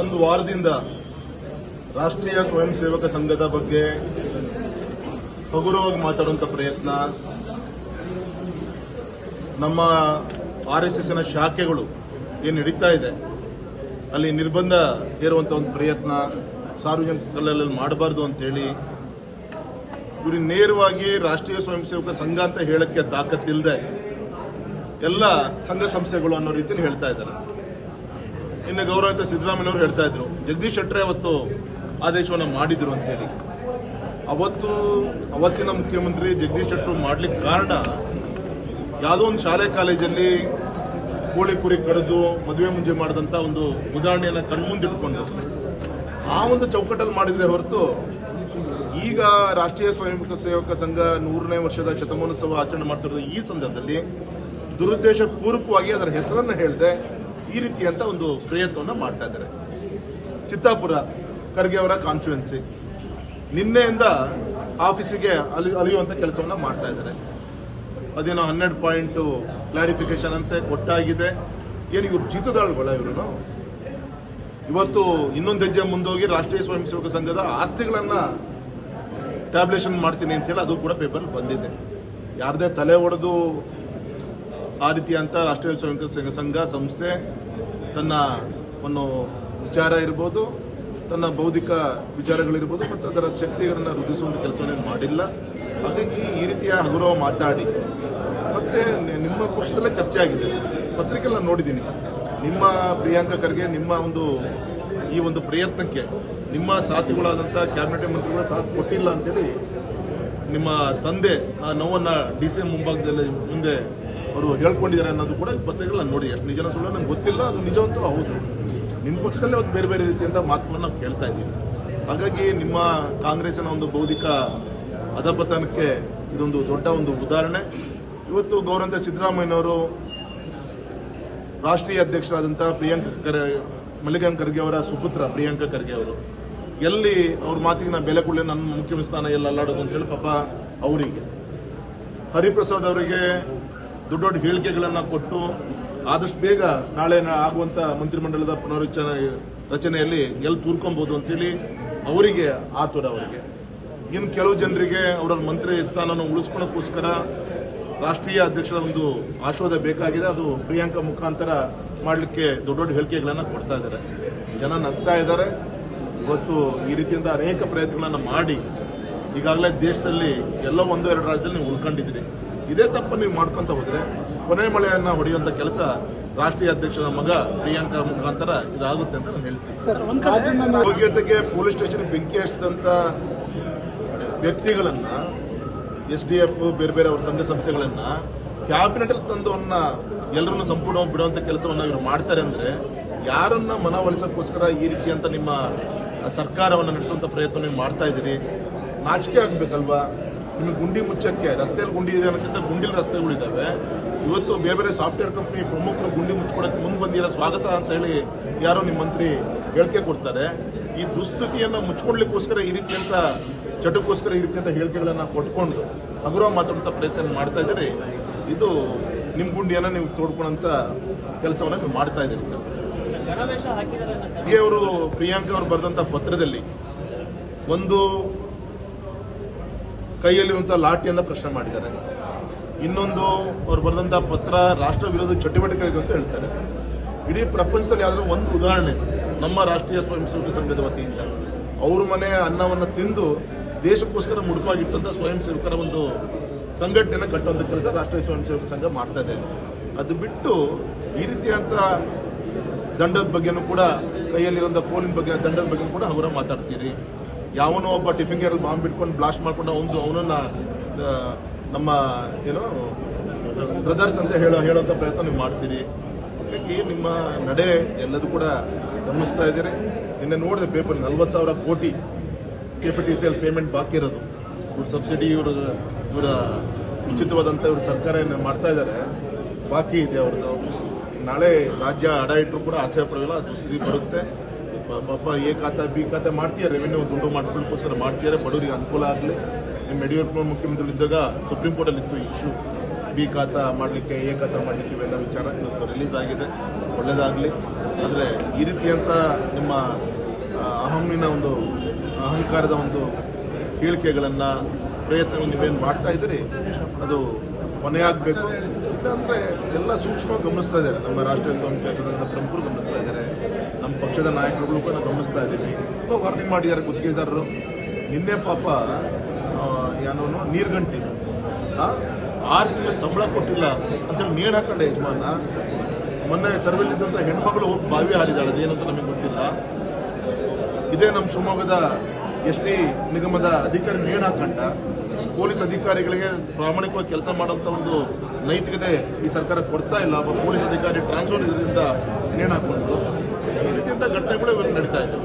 ಒಂದು ವಾರದಿಂದ ರಾಷ್ಟ್ರೀಯ ಸ್ವಯಂ ಸೇವಕ ಸಂಘದ ಬಗ್ಗೆ ಹಗುರವಾಗಿ ಮಾತಾಡುವಂತ ಪ್ರಯತ್ನ. ನಮ್ಮ ಆರ್ ಎಸ್ ಎಸ್ನ ಶಾಖೆಗಳು ಏನು ನಡೀತಾ ಇದೆ, ಅಲ್ಲಿ ನಿರ್ಬಂಧ ಹೇರುವಂತ ಒಂದು ಪ್ರಯತ್ನ ಸಾರ್ವಜನಿಕ ಸ್ಥಳಗಳಲ್ಲಿ ಮಾಡಬಾರ್ದು ಅಂತೇಳಿ ಇವರು ನೇರವಾಗಿ ರಾಷ್ಟ್ರೀಯ ಸ್ವಯಂ ಸೇವಕ ಸಂಘ ಅಂತ ಹೇಳಕ್ಕೆ ತಾಕತ್ತಿಲ್ಲದೆ ಎಲ್ಲ ಸಂಘ ಸಂಸ್ಥೆಗಳು ಅನ್ನೋ ರೀತಿಯಲ್ಲಿ ಹೇಳ್ತಾ ಇದ್ದಾರೆ. ಇನ್ನು ಗೌರವಿತ ಸಿದ್ದರಾಮಯ್ಯವರು ಹೇಳ್ತಾ ಇದ್ರು, ಜಗದೀಶ್ ಶೆಟ್ಟರೆ ಅವತ್ತು ಆದೇಶವನ್ನು ಮಾಡಿದ್ರು ಅಂತ ಹೇಳಿ. ಅವತ್ತು ಅವತ್ತಿನ ಮುಖ್ಯಮಂತ್ರಿ ಜಗದೀಶ್ ಶೆಟ್ಟರು ಮಾಡ್ಲಿಕ್ಕೆ ಕಾರಣ ಯಾವುದೋ ಒಂದು ಶಾಲೆ ಕಾಲೇಜಲ್ಲಿ ಕೋಳಿ ಕುರಿ ಕರೆದು ಮದುವೆ ಮುಂಜೆ ಮಾಡಿದಂತ ಒಂದು ಉದಾಹರಣೆಯನ್ನು ಕಣ್ಮುಂದಿಟ್ಕೊಂಡು ಆ ಒಂದು ಚೌಕಟ್ಟಲ್ಲಿ ಮಾಡಿದ್ರೆ ಹೊರತು ಈಗ ರಾಷ್ಟ್ರೀಯ ಸ್ವಯಂ ಸೇವಕ ಸಂಘ ನೂರನೇ ವರ್ಷದ ಶತಮಾನೋತ್ಸವ ಆಚರಣೆ ಮಾಡ್ತಿರೋದು ಈ ಸಂದರ್ಭದಲ್ಲಿ ದುರುದ್ದೇಶ ಪೂರ್ವಕವಾಗಿ ಅದರ ಹೆಸರನ್ನು ಹೇಳದೆ ಈ ರೀತಿಯಂತ ಒಂದು ಪ್ರಯತ್ನವನ್ನ ಮಾಡ್ತಾ ಇದ್ದಾರೆ. ಚಿತ್ತಾಪುರ, ಖರ್ಗೆ ಅವರ ಕಾನ್ಸ್ಟಿಟ್ಯುವೆನ್ಸಿ ನಿನ್ನೆಯಿಂದ ಆಫೀಸಿಗೆ ಅಲಿ ಅಲಿಯುವಂಥ ಕೆಲಸವನ್ನ ಮಾಡ್ತಾ ಇದ್ದಾರೆ. ಅದೇನೋ ಹನ್ನೆರಡು ಪಾಯಿಂಟ್ ಕ್ಲಾರಿಫಿಕೇಶನ್ ಅಂತೆ ಕೊಟ್ಟಾಗಿದೆ ಏನು ಇವ್ರು ಜೀತದಾಳುಗಳ ಇವರು ಇವತ್ತು ಇನ್ನೊಂದು ಹೆಜ್ಜೆ ಮುಂದೋಗಿ ರಾಷ್ಟ್ರೀಯ ಸ್ವಯಂ ಸೇವಕ ಸಂಘದ ಆಸ್ತಿಗಳನ್ನ ಟ್ಯಾಬ್ಲೇಷನ್ ಮಾಡ್ತೀನಿ ಅಂತ ಹೇಳಿ ಅದು ಕೂಡ ಪೇಪರ್ ಬಂದಿದೆ. ಯಾರದೇ ತಲೆ ಒಡೆದು ಆ ರೀತಿ ಅಂತ ರಾಷ್ಟ್ರೀಯ ಸ್ವಯಂ ಸೇವಕ ಸಂಘ ಸಂಸ್ಥೆ ತನ್ನ ಒಂದು ವಿಚಾರ ಇರ್ಬೋದು, ತನ್ನ ಬೌದ್ಧಿಕ ವಿಚಾರಗಳಿರ್ಬೋದು, ಮತ್ತು ಅದರ ಶಕ್ತಿಗಳನ್ನು ವೃದ್ಧಿಸುವಂಥ ಕೆಲಸವನ್ನು ಮಾಡಿಲ್ಲ. ಹಾಗಾಗಿ ಈ ರೀತಿಯ ಹಗುರವ ಮಾತಾಡಿ. ಮತ್ತೆ ನಿಮ್ಮ ಪಕ್ಷದಲ್ಲೇ ಚರ್ಚೆ ಆಗಿದೆ. ಪತ್ರಿಕೆಲ್ಲ ನಾನು ನೋಡಿದ್ದೀನಿ. ನಿಮ್ಮ ಪ್ರಿಯಾಂಕ ಖರ್ಗೆ, ನಿಮ್ಮ ಒಂದು ಈ ಒಂದು ಪ್ರಯತ್ನಕ್ಕೆ ನಿಮ್ಮ ಸಾಥಿಗಳಾದಂಥ ಕ್ಯಾಬಿನೆಟ್ ಮಂತ್ರಿಗಳ ಸಾಥ್ ಕೊಟ್ಟಿಲ್ಲ ಅಂತೇಳಿ ನಿಮ್ಮ ತಂದೆ ಆ ನೋವನ್ನು ಡಿ ಸಿ ಮುಂಭಾಗದಲ್ಲಿ ಮುಂದೆ ಅವರು ಹೇಳ್ಕೊಂಡಿದ್ದಾರೆ ಅನ್ನೋದು ಕೂಡ ಪತ್ರಿಕೆಗಳು ನಾನು ನೋಡಿ. ಎಷ್ಟು ನಿಜನ ಸುಳ್ಳು ನಂಗೆ ಗೊತ್ತಿಲ್ಲ, ಅದು ನಿಜವಂತೂ ಹೌದು. ನಿಮ್ಮ ಪಕ್ಷದಲ್ಲೇ ಅವತ್ತು ಬೇರೆ ಬೇರೆ ರೀತಿಯಿಂದ ಮಾತುಗಳನ್ನು ನಾವು ಕೇಳ್ತಾ ಇದ್ದೀವಿ. ಹಾಗಾಗಿ ನಿಮ್ಮ ಕಾಂಗ್ರೆಸ್ನ ಒಂದು ಬೌದ್ಧಿಕ ಅಧಪತನಕ್ಕೆ ಇದೊಂದು ದೊಡ್ಡ ಒಂದು ಉದಾಹರಣೆ. ಇವತ್ತು ಗೌರವಂತ ಸಿದ್ದರಾಮಯ್ಯನವರು ರಾಷ್ಟ್ರೀಯ ಅಧ್ಯಕ್ಷರಾದಂಥ ಪ್ರಿಯಾಂಕ ಖರ್ ಮಲ್ಲಿಕಾರ್ಜುನ ಖರ್ಗೆ ಅವರ ಸುಪುತ್ರ ಪ್ರಿಯಾಂಕ ಖರ್ಗೆ ಅವರು. ಎಲ್ಲಿ ಅವ್ರ ಮಾತಿಗೆ ನಾನು ಬೆಲೆ ಕೊಡಲಿ, ನನ್ನ ಮುಖ್ಯಮಂತ್ರಿ ಸ್ಥಾನ ಎಲ್ಲ ಅಲ್ಲಾಡೋದು ಅಂತೇಳಿ ಪಾಪ ಅವರಿಗೆ. ಹರಿಪ್ರಸಾದ್ ಅವರಿಗೆ ದೊಡ್ಡ ದೊಡ್ಡ ಹೇಳಿಕೆಗಳನ್ನು ಕೊಟ್ಟು ಆದಷ್ಟು ಬೇಗ ನಾಳೆ ಆಗುವಂತ ಮಂತ್ರಿಮಂಡಲದ ಪುನರುಚ್ಚನ ರಚನೆಯಲ್ಲಿ ಎಲ್ಲಿ ತೂರ್ಕೊಬಹುದು ಅಂತೇಳಿ ಅವರಿಗೆ ಆತುರ ಅವರಿಗೆ. ಇನ್ನು ಕೆಲವು ಜನರಿಗೆ ಅವರ ಮಂತ್ರಿ ಸ್ಥಾನವನ್ನು ಉಳಿಸ್ಕೊಳ್ಳೋಕ್ಕೋಸ್ಕರ ರಾಷ್ಟ್ರೀಯ ಅಧ್ಯಕ್ಷರ ಒಂದು ಆಶೋದ ಬೇಕಾಗಿದೆ. ಅದು ಪ್ರಿಯಾಂಕಾ ಮುಖಾಂತರ ಮಾಡಲಿಕ್ಕೆ ದೊಡ್ಡ ದೊಡ್ಡ ಹೇಳಿಕೆಗಳನ್ನು ಕೊಡ್ತಾ ಇದ್ದಾರೆ. ಜನ ನಗ್ತಾ ಇದ್ದಾರೆ. ಇವತ್ತು ಈ ರೀತಿಯಿಂದ ಅನೇಕ ಪ್ರಯತ್ನಗಳನ್ನು ಮಾಡಿ ಈಗಾಗಲೇ ದೇಶದಲ್ಲಿ ಎಲ್ಲೋ ಒಂದು ಎರಡು ರಾಜ್ಯದಲ್ಲಿ ನೀವು ಉಳ್ಕೊಂಡಿದ್ದೀರಿ. ಇದೇ ತಪ್ಪು ನೀವು ಮಾಡ್ಕೊಂತ ಹೋದ್ರೆ ಕೊನೆ ಮಳೆಯನ್ನ ಹೊಡೆಯುವಂತ ಕೆಲಸ ರಾಷ್ಟ್ರೀಯ ಅಧ್ಯಕ್ಷರ ಮಗ ಪ್ರಿಯಾಂಕಾ ಮುಖಾಂತರ ಇದಾಗುತ್ತೆ ಅಂತ ನಾನು ಹೇಳ್ತೀನಿ. ಯೋಗ್ಯತೆಗೆ ಪೊಲೀಸ್ ಸ್ಟೇಷನ್ ಬೆಂಕಿ ಹಚ್ಚಿದಂತ ವ್ಯಕ್ತಿಗಳನ್ನ ಎಸ್ ಡಿ ಎಫ್ ಬೇರೆ ಬೇರೆ ಅವ್ರ ಸಂಘ ಸಂಸ್ಥೆಗಳನ್ನ ಕ್ಯಾಬಿನೆಟ್ ಅಲ್ಲಿ ತಂದು ಅವನ್ನ ಎಲ್ಲರನ್ನು ಸಂಪೂರ್ಣವಾಗಿ ಬಿಡುವಂತ ಕೆಲಸವನ್ನ ಇವರು ಮಾಡ್ತಾರೆ ಅಂದ್ರೆ ಯಾರನ್ನ ಮನವೊಲಿಸಕ್ಕೋಸ್ಕರ ಈ ರೀತಿ ಅಂತ ನಿಮ್ಮ ಸರ್ಕಾರವನ್ನು ನಡೆಸುವಂತ ಪ್ರಯತ್ನ ನೀವು ಮಾಡ್ತಾ ಇದ್ದೀರಿ? ನಾಚಿಕೆ ಆಗ್ಬೇಕಲ್ವಾ? ನಿಮಗೆ ಗುಂಡಿ ಮುಚ್ಚಕ್ಕೆ ರಸ್ತೆಯಲ್ಲಿ ಗುಂಡಿ ಇದೆ ಅನ್ನೋಕ್ಕಿಂತ ಗುಂಡಿಲ್ ರಸ್ತೆಗಳಿದ್ದಾವೆ ಇವತ್ತು ಬೇರೆ ಬೇರೆ ಸಾಫ್ಟ್ವೇರ್ ಕಂಪ್ನಿ ಪ್ರಮುಖರು ಗುಂಡಿ ಮುಚ್ಕೊಡಕ್ಕೆ ಮುಂದೆ ಬಂದಿರೋ ಸ್ವಾಗತ ಅಂತ ಹೇಳಿ ಯಾರೋ ನಿಮ್ಮ ಮಂತ್ರಿ ಹೇಳಿಕೆ ಕೊಡ್ತಾರೆ. ಈ ದುಸ್ಥಿತಿಯನ್ನು ಮುಚ್ಕೊಡ್ಲಿಕ್ಕೋಸ್ಕರ ಈ ರೀತಿಯಂತ ಚಟಕ್ಕೋಸ್ಕರ ಈ ರೀತಿಯಂತ ಹೇಳಿಕೆಗಳನ್ನು ಕೊಟ್ಕೊಂಡು ಹಗುರ ಮಾತಾಡುವಂಥ ಪ್ರಯತ್ನ ಮಾಡ್ತಾ ಇದ್ದೀರಿ. ಇದು ನಿಮ್ಮ ಗುಂಡಿಯನ್ನು ನೀವು ತೋಡ್ಕೊಳ್ಳೋಂಥ ಕೆಲಸವನ್ನು ನೀವು ಮಾಡ್ತಾ ಇದ್ದೀರಿ ಸರ್. ಅವರು ಪ್ರಿಯಾಂಕಾ ಅವರು ಬರೆದಂಥ ಪತ್ರದಲ್ಲಿ ಒಂದು ಕೈಯಲ್ಲಿರುವಂತ ಲಾಠಿಯನ್ನ ಪ್ರಶ್ನೆ ಮಾಡಿದ್ದಾರೆ. ಇನ್ನೊಂದು ಅವ್ರು ಬರೆದಂತ ಪತ್ರ ರಾಷ್ಟ್ರ ವಿರೋಧ ಚಟುವಟಿಕೆಗಳಿಗೆ ಅಂತ ಹೇಳ್ತಾರೆ. ಇಡೀ ಪ್ರಪಂಚದಲ್ಲಿ ಯಾವ್ದಾದ್ರು ಒಂದು ಉದಾಹರಣೆ, ನಮ್ಮ ರಾಷ್ಟ್ರೀಯ ಸ್ವಯಂ ಸೇವಕ ಸಂಘದ ವತಿಯಿಂದ. ಅವ್ರ ಮನೆ ಅನ್ನವನ್ನು ತಿಂದು ದೇಶಕ್ಕೋಸ್ಕರ ಮುಡುಪಾಗಿಟ್ಟಂತ ಸ್ವಯಂ ಸೇವಕರ ಒಂದು ಸಂಘಟನೆಯನ್ನು ಕಟ್ಟುವಂತ ಕೆಲಸ ರಾಷ್ಟ್ರೀಯ ಸ್ವಯಂ ಸೇವಕ ಸಂಘ ಮಾಡ್ತಾ ಇದೆ. ಅದು ಬಿಟ್ಟು ಈ ರೀತಿಯಂತ ದಂಡದ ಬಗ್ಗೆನೂ ಕೂಡ ಕೈಯಲ್ಲಿರೋಂಥ ಪೋಲಿನ ಬಗ್ಗೆ ದಂಡದ ಬಗ್ಗೆ ಕೂಡ ಅವರ ಮಾತಾಡ್ತೀರಿ. ಯಾವನೋ ಒಬ್ಬ ಟಿಫಿನ್ ಗೇರಲ್ಲಿ ಬಾಂಬ್ ಬಿಟ್ಕೊಂಡು ಬ್ಲಾಸ್ಟ್ ಮಾಡ್ಕೊಂಡು ಅವನು ಅವನನ್ನ ನಮ್ಮ, ಏನೋ, ಬ್ರದರ್ಸ್ ಅಂತ ಹೇಳೋ ಹೇಳೋಂಥ ಪ್ರಯತ್ನ ನೀವು ಮಾಡ್ತೀರಿ. ಹಾಗಾಗಿ ನಿಮ್ಮ ನಡೆ ಎಲ್ಲದೂ ಕೂಡ ಗಮನಿಸ್ತಾ ಇದ್ದೀರಿ. ನಿನ್ನೆ ನೋಡಿದೆ ಪೇಪರ್ ನಲ್ವತ್ತು ಸಾವಿರ ಕೋಟಿ K P T C L payment ಬಾಕಿ ಇರೋದು. ಇವ್ರ ಸಬ್ಸಿಡಿ ಇವರು ಇವರ ಉಚಿತವಾದಂಥ ಇವರು ಸರ್ಕಾರ ಏನು ಮಾಡ್ತಾ ಇದ್ದಾರೆ, ಬಾಕಿ ಇದೆ ಅವ್ರದ್ದು. ನಾಳೆ ರಾಜ್ಯ ಅಡ ಇಟ್ಟರು ಕೂಡ ಆಶ್ಚರ್ಯ ಪಡೋಲ್ಲ ದುಸ್ಥಿತಿ ಬರುತ್ತೆ. ಪಾಪ ಎ ಖಾತೆ, ಬಿ ಖಾತೆ ಮಾಡ್ತೀಯ? ರೆವೆನ್ಯೂ ದುಡ್ಡು ಮಾಡ್ಕೊಳ್ಳೋಕ್ಕೋಸ್ಕರ ಮಾಡ್ತೀಯಾರೆ? ಬಡವರಿಗೆ ಅನುಕೂಲ ಆಗಲಿ. ನಿಮ್ಮ ಯಡಿಯೂರಪ್ಪ ಮುಖ್ಯಮಂತ್ರಿ ಇದ್ದಾಗ ಸುಪ್ರೀಂ ಕೋರ್ಟಲ್ಲಿತ್ತು ಇಶ್ಯೂ ಬಿ ಖಾತಾ ಮಾಡಲಿಕ್ಕೆ, ಎ ಖಾತಾ ಮಾಡಲಿಕ್ಕೆ ಇವೆಲ್ಲ ವಿಚಾರ. ಇವತ್ತು ರಿಲೀಸ್ ಆಗಿದೆ. ಒಳ್ಳೆಯದಾಗಲಿ ಆದರೆ ಈ ರೀತಿಯಂಥ ನಿಮ್ಮ ಅಹಮ್ಮಿನ ಒಂದು, ಅಹಂಕಾರದ ಒಂದು ಹೇಳಿಕೆಗಳನ್ನು, ಪ್ರಯತ್ನಗಳು ನೀವೇನು ಮಾಡ್ತಾ ಇದ್ದೀರಿ? ಅದು ಕೊನೆಯಾಗಬೇಕು. ಇಲ್ಲಾಂದರೆ ಎಲ್ಲ ಸೂಕ್ಷ್ಮವಾಗಿ ಗಮನಿಸ್ತಾ ಇದ್ದಾರೆ. ನಮ್ಮ ರಾಷ್ಟ್ರೀಯ ಸ್ವಾಮಿ ಸೇವಕ ಪ್ರಮುಖರು ಗಮನಿಸ್ತಾ ಇದ್ದಾರೆ. ನಮ್ಮ ಪಕ್ಷದ ನಾಯಕರುಗಳು ಕೂಡ ಗಮನಿಸ್ತಾ ಇದ್ದೀವಿ ತುಂಬ ವಾರ್ನಿಂಗ್ ಮಾಡಿದ್ದಾರೆ ಗುತ್ತಿಗೆದಾರರು. ನಿನ್ನೆ ಪಾಪ ಏನೋ ನೀರ್ಗಂಟಿ. ಆರು ತಿಂಗಳ ಸಂಬಳ ಕೊಟ್ಟಿಲ್ಲ ಅಂತೇಳಿ ನೇಣು ಹಾಕೊಂಡೆ ಯಜಮಾನ. ಮೊನ್ನೆ ಸರ್ವೆಲ್ಲಿದ್ದಂಥ ಹೆಣ್ಮಗಳು ಹೋಗಿ ಬಾವಿ ಹಾರಿದಾಳೆ ಅದೇನಂತ ನಮಗೆ ಗೊತ್ತಿಲ್ಲ. ಇದೇ ನಮ್ಮ ಶಿವಮೊಗ್ಗದ ಎಸ್ ಟಿ ನಿಗಮದ ಅಧಿಕಾರಿ ನೇಣು ಹಾಕೊಂಡ. ಪೊಲೀಸ್ ಅಧಿಕಾರಿಗಳಿಗೆ ಪ್ರಾಮಾಣಿಕವಾಗಿ ಕೆಲಸ ಮಾಡೋಂಥ ಒಂದು ನೈತಿಕತೆ ಈ ಸರ್ಕಾರ ಕೊಡ್ತಾ ಇಲ್ಲ. ಒಬ್ಬ ಪೊಲೀಸ್ ಅಧಿಕಾರಿ ಟ್ರಾನ್ಸ್ಫರ್ ಇದರಿಂದ ನೇಣು ಹಾಕೊಂಡು ರೀತಿಯಂಥ ಘಟನೆಗಳು ಇವರು ನಡೀತಾ ಇದೆ